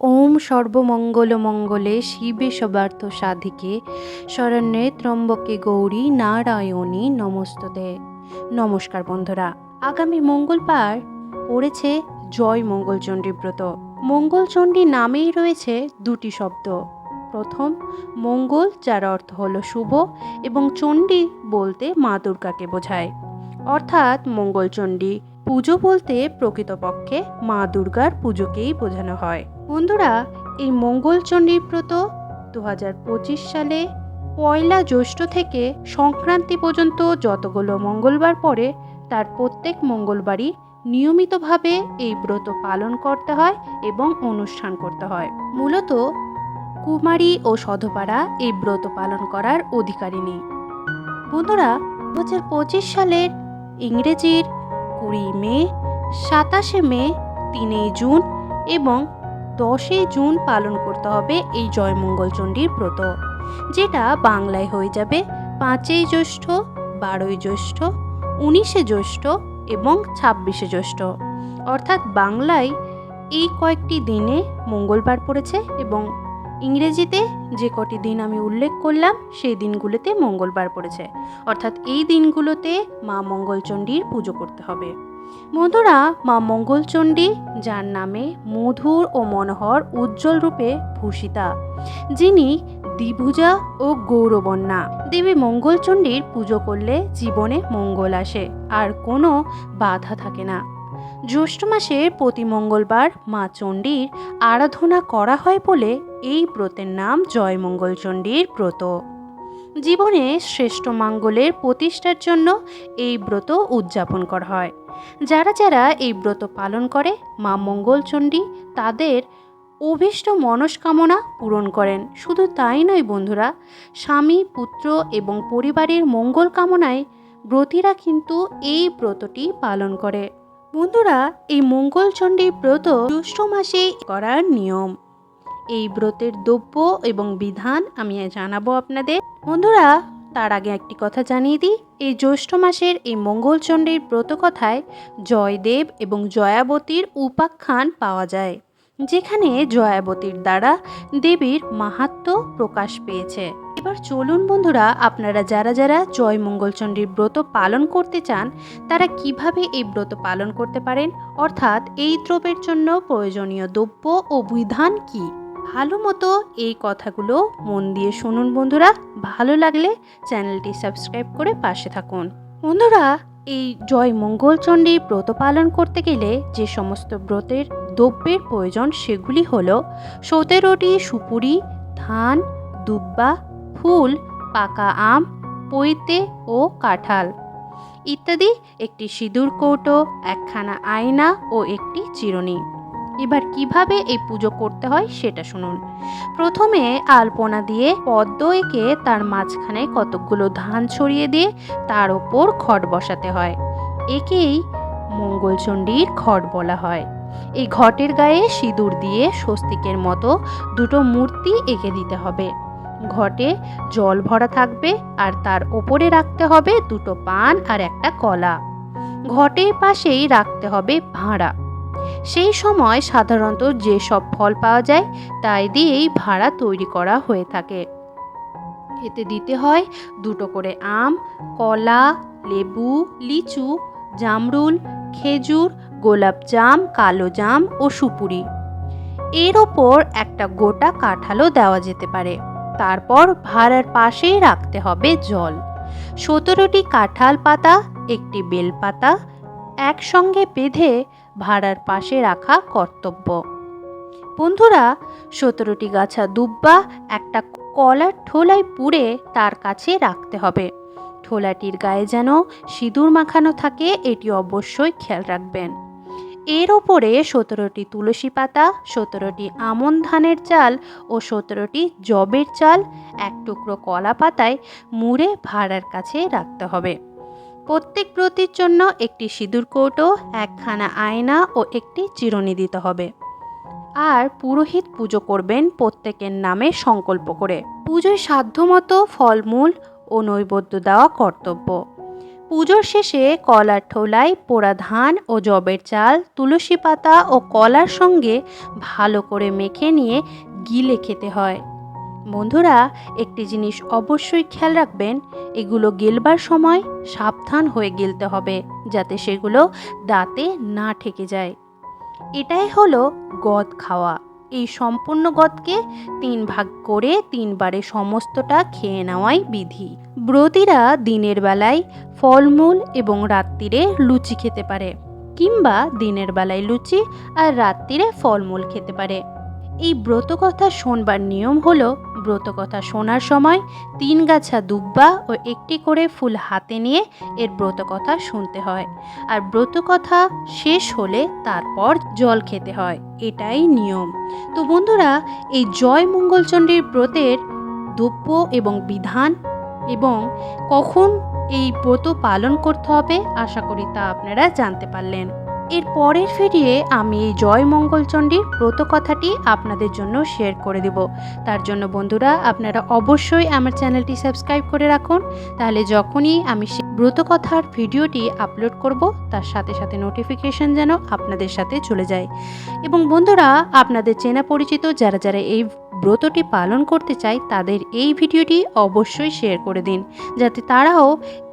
ওম সর্বমঙ্গল মঙ্গলে শিবে সবার্থ সাধিকে, শরণ্যে ত্রম্বকে গৌরী নারায়ণী নমস্ততে। নমস্কার বন্ধুরা, আগামী মঙ্গলবার পড়েছে জয় মঙ্গলচণ্ডী ব্রত। মঙ্গলচণ্ডী নামেই রয়েছে দুটি শব্দ। প্রথম, মঙ্গল, যার অর্থ হলো শুভ, এবং চণ্ডী বলতে মা দুর্গাকে বোঝায়। অর্থাৎ মঙ্গলচণ্ডী, পুজো বলতে প্রকৃতপক্ষে মা দুর্গার পুজোকেই বোঝানো হয়। বন্ধুরা, এই মঙ্গলচণ্ডী ব্রত দু হাজার পঁচিশ সালে পয়লা জ্যৈষ্ঠ থেকে সংক্রান্তি পর্যন্ত যতগুলো মঙ্গলবার পড়ে, তার প্রত্যেক মঙ্গলবারই নিয়মিতভাবে এই ব্রত পালন করতে হয় এবং অনুষ্ঠান করতে হয়। মূলত কুমারী ও সধপাড়া এই ব্রত পালন করার অধিকারী নেই। বন্ধুরা দু হাজার পঁচিশ সালের ইংরেজির কুড়ি মে, সাতাশে মে, তিনই জুন এবং দশই জুন পালন করতে হবে এই জয়মঙ্গলচণ্ডীর ব্রত, যেটা বাংলায় হয়ে যাবে পাঁচই জ্যৈষ্ঠ, বারোই জ্যৈষ্ঠ, উনিশে জ্যৈষ্ঠ এবং ছাব্বিশে জ্যৈষ্ঠ। অর্থাৎ বাংলায় এই কয়েকটি দিনে মঙ্গলবার পড়েছে এবং ইংরেজিতে যে কটি দিন আমি উল্লেখ করলাম, সেই দিনগুলোতে মঙ্গলবার পড়েছে। অর্থাৎ এই দিনগুলোতে মা মঙ্গলচণ্ডীর পুজো করতে হবে। বন্ধুরা মা মঙ্গলচণ্ডী, যার নামে মধুর ও মনোহর উজ্জ্বল রূপে ভূষিতা, যিনি দ্বিভুজা ও গৌরবন্যা দেবী মঙ্গলচণ্ডীর পুজো করলে জীবনে মঙ্গল আসে, আর কোনো বাধা থাকে না। জ্যৈষ্ঠ মাসের প্রতি মঙ্গলবার মা চণ্ডীর আরাধনা করা হয় বলে এই ব্রতের নাম জয় মঙ্গলচণ্ডীর ব্রত। জীবনে শ্রেষ্ঠ মঙ্গলের প্রতিষ্ঠার জন্য এই ব্রত উদযাপন করা হয়। যারা যারা এই ব্রত পালন করে, মা মঙ্গলচণ্ডী, তাদের অভীষ্ট মনস্কামনা পূরণ করেন। শুধু তাই নয় বন্ধুরা, স্বামী, পুত্র এবং পরিবারের মঙ্গল কামনায় ব্রতীরা কিন্তু এই ব্রতটি পালন করে। বন্ধুরা, এই মঙ্গলচণ্ডী ব্রত জ্যৈষ্ঠ মাসে করার নিয়ম। এই ব্রতের দ্রব্য এবং বিধান আমি জানাব আপনাদের। বন্ধুরা তার আগে একটি কথা জানিয়ে দিই, এই জ্যৈষ্ঠ মাসের এই মঙ্গলচণ্ডীর ব্রতকথায় জয়দেব এবং জয়াবতীর উপাখ্যান পাওয়া যায়, যেখানে জয়াবতীর দ্বারা দেবীর মাহাত্ম্য প্রকাশ পেয়েছে। এবার চলুন বন্ধুরা, আপনারা যারা যারা জয় মঙ্গলচণ্ডীর ব্রত পালন করতে চান, তারা কীভাবে এই ব্রত পালন করতে পারেন? অর্থাৎ এই দ্রব্যের জন্য প্রয়োজনীয় দ্রব্য ও বিধান কী? ভালো মতো এই কথাগুলো মন দিয়ে শুনুন বন্ধুরা। ভালো লাগলে চ্যানেলটি সাবস্ক্রাইব করে পাশে থাকুন। বন্ধুরা, এই জয় মঙ্গলচণ্ডী ব্রত পালন করতে গেলে যে সমস্ত ব্রতের দ্রব্যের প্রয়োজন সেগুলি হলো সতেরোটি সুপুরি, ধান, দুব্বা, ফুল, পাকা আম, পৈতে ও কাঁঠাল ইত্যাদি, একটি সিঁদুর কৌটো, একখানা আয়না ও একটি চিরুনি। এবার কীভাবে এই পুজো করতে হয় সেটা শুনুন। প্রথমে আলপনা দিয়ে পদ্ম এঁকে তার মাঝখানে কতকগুলো ধান ছড়িয়ে দিয়ে তার ওপর খড় বসাতে হয়। একেই মঙ্গলচণ্ডীর খড় বলা হয়। এই ঘটের গায়ে সিঁদুর দিয়ে স্বস্তিকের মতো দুটো মূর্তি এঁকে দিতে হবে। ঘটে জল ভরা থাকবে আর তার ওপরে রাখতে হবে দুটো পান আর একটা কলা। ঘটের পাশেই রাখতে হবে ভাঁড়া। সেই সময় সাধারণত যেসব ফল পাওয়া যায়, তাই দিয়েই ভাড়া তৈরি করা হয়ে থাকে। এতে দিতে হয় দুটো করে আম, কলা, লেবু, লিচু, জামরুল, খেজুর, গোলাপ জাম, কালো জাম ও সুপুরি। এর ওপর একটা গোটা কাঁঠালও দেওয়া যেতে পারে। তারপর ভাড়ার পাশেই রাখতে হবে জল। সতেরোটি কাঁঠাল পাতা, একটি বেলপাতা, একসঙ্গে বেঁধে ভাড়ার পাশে রাখা কর্তব্য। বন্ধুরা, সতেরোটি গাছা দুব্বা, একটা কলার ঠোলায় পুড়ে তার কাছে রাখতে হবে। ঠোলাটির গায়ে যেন সিঁদুর মাখানো থাকে, এটি অবশ্যই খেয়াল রাখবেন। এর ওপরে সতেরোটি তুলসী পাতা, সতেরোটি আমন ধানের চাল ও সতেরোটি জবের চাল, এক টুকরো কলা পাতায় মুড়ে ভাড়ার কাছে রাখতে হবে। প্রত্যেক ব্রতির জন্য একটি সিঁদুর কৌটো একখানা আয়না ও একটি চিরুনি দিতে হবে। আর পুরোহিত পুজো করবেন প্রত্যেকের নামে সংকল্প করে। পুজোয় সাধ্যমতো ফলমূল ও নৈবেদ্য দেওয়া কর্তব্য। পুজোর শেষে কলার ঠোলায় পোড়া ধান ও জবের চাল, তুলসী পাতা ও কলার সঙ্গে ভালো করে মেখে নিয়ে গিলে খেতে হয়। বন্ধুরা, একটি জিনিস অবশ্যই খেয়াল রাখবেন, এগুলো গেলবার সময় সাবধান হয়ে গেলতে হবে, যাতে সেগুলো দাঁতে না ঠেকে যায়। এটাই হলো গদ খাওয়া। এই সম্পূর্ণ গদকে তিন ভাগ করে তিনবারে সমস্তটা খেয়ে নেওয়াই বিধি। ব্রতীরা দিনের বেলায় ফলমূল এবং রাত্রিরে লুচি খেতে পারে, কিংবা দিনের বেলায় লুচি আর রাত্রিরে ফলমূল খেতে পারে। এই ব্রতকথা শোনবার নিয়ম হলো, ব্রতকথা শোনার সময় তিন গাছা দুব্বা ও একটি করে ফুল হাতে নিয়ে এর ব্রতকথা শুনতে হয়। আর ব্রতকথা শেষ হলে তারপর জল খেতে হয়। এটাই নিয়ম। তো বন্ধুরা, এই জয় মঙ্গলচণ্ডীর ব্রতের দ্রব্য এবং বিধান এবং কখন এই ব্রত পালন করতে হবে, আশা করি তা আপনারা জানতে পারলেন। এর পরের ভিডিওয়ে আমি এই জয় মঙ্গলচণ্ডীর ব্রত কথাটি আপনাদের জন্য শেয়ার করে দেব। তার জন্য বন্ধুরা, আপনারা অবশ্যই আমার চ্যানেলটি সাবস্ক্রাইব করে রাখুন। তাহলে যখনই আমি ব্রত কথার ভিডিওটি আপলোড করব, তার সাথে সাথে নোটিফিকেশন যেন আপনাদের সাথে চলে যায়। এবং বন্ধুরা, আপনাদের চেনা পরিচিত যারা যারা এই ব্রতটি পালন করতে চায়, তাদের এই ভিডিওটি অবশ্যই শেয়ার করে দিন। যাতে তারাও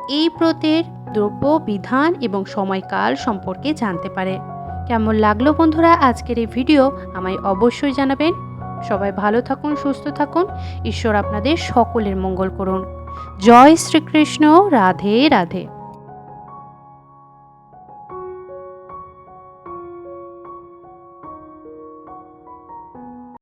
এই ব্রতের দ্রব্য, বিধান এবং সময়কাল সম্পর্কে জানতে পারে। কেমন লাগল বন্ধুরা আজকের এই ভিডিও আমায় অবশ্যই জানাবেন। সবাই ভালো থাকুন, সুস্থ থাকুন। ঈশ্বর আপনাদের সকলের মঙ্গল করুন। জয় শ্রীকৃষ্ণ। রাধে রাধে।